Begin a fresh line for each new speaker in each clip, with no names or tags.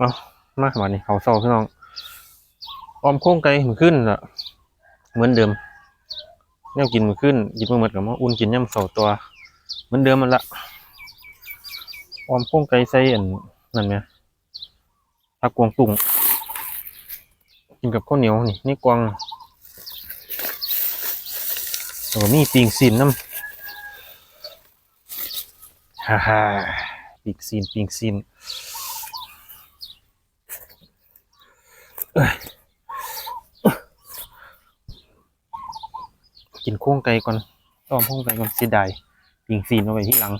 เอามาขนานี้เขาเศร้าพี่น้องออมโค้งไก่มือขึ้นละเหมือนเดิมแนวกินมือขึ้นกินมือหมดกับมาอุ่นกินย่ำเสาตัว เหมือนเดิมมันละออมโค้งไก่ใส่อันนั่นไหมผักกวางตุ้งกินกับข้าวเหนียวนี่นี่กวางโอ้มีปิงซีนน้ำฮ่าฮ่าปิงซีนปิงซีน กินโค้งไก่ก่อนต้อมโค้งไก่ก่อนเสียดายปิงซีนเอาไว้ที่หลัง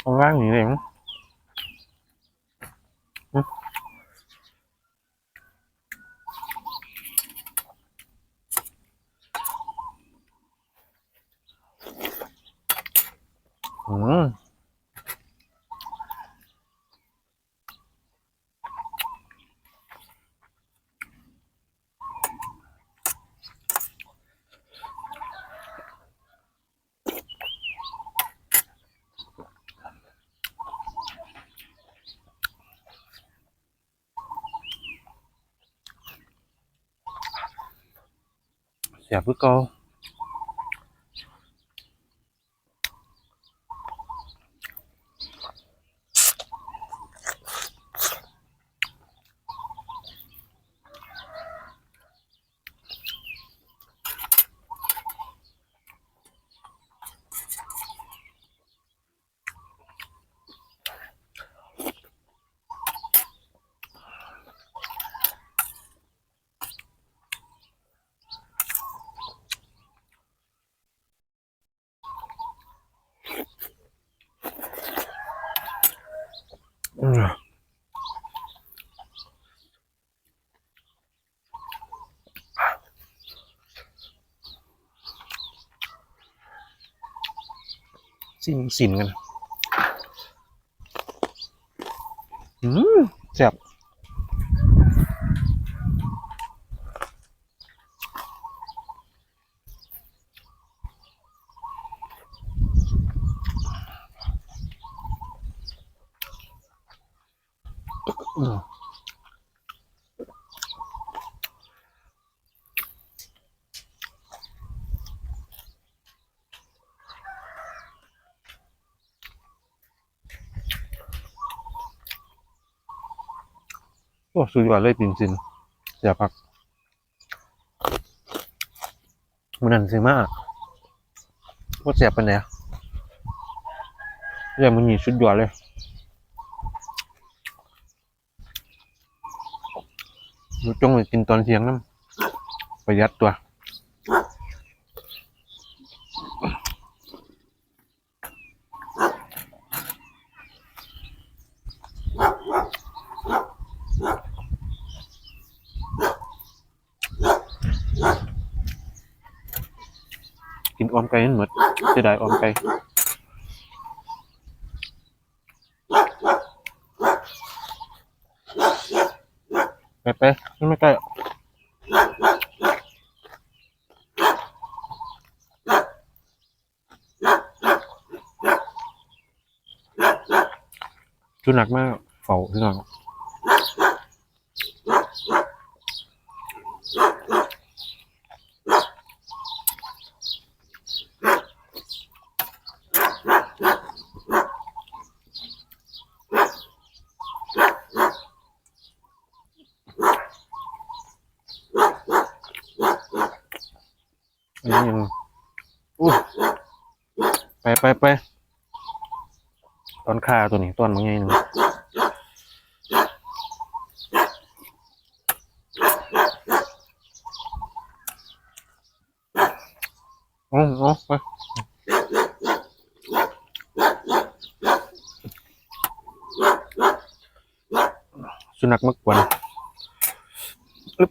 เอาว่างอย่างนี้เลยมั้งอืมอืม เสีย สิ่งสินกัน อืมแซ่บอืม โอ้สุดยอดเลยปิงซินแซ่าพักมันนั่นสิมากว่าเสียบไป็นไงอะเรียมันหนีสุดยอดเลยดูจงไปกินตอนเที่ยงน้ำประหยัดตัว กินออมไก่นั่นหมดเสียดายออมไก่ไปไปไม่ใกล้สุนัขมากเฝ้าสุนัขอั นนี้ยังอู้ไปไปไปตอนขาตัวนี้ตอนมันไงหนึ่งโอ้โอ้ไปสุนัขมากกวนอึ๊บ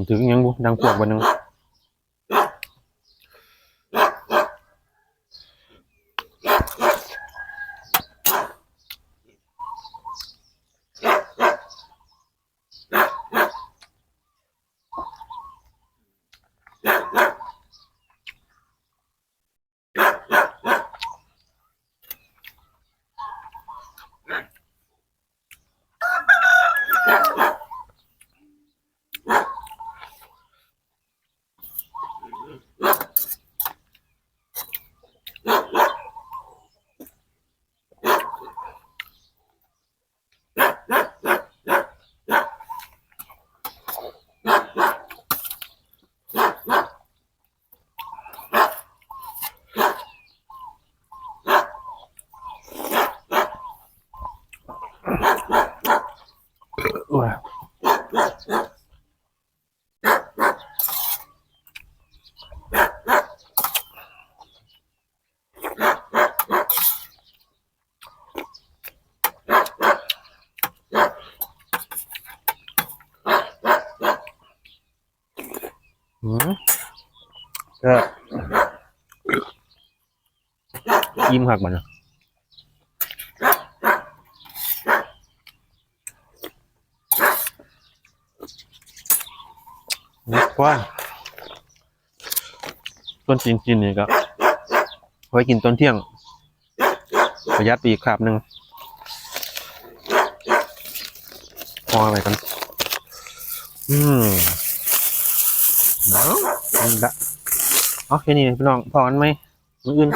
ยังถึงยังบุดังพวกวันหนึง โอ้ยอื มก็ยิ้มหักมันนะนึกว่าต้นจีนจีนนี่ก็ไว้กินต้นเที่ยง ประหยัดปีกคราบหนึ่งพออะไรกัน อืมเอานี่ละโอาแค่นี้พี่น้องพอกันไหมมืออื่น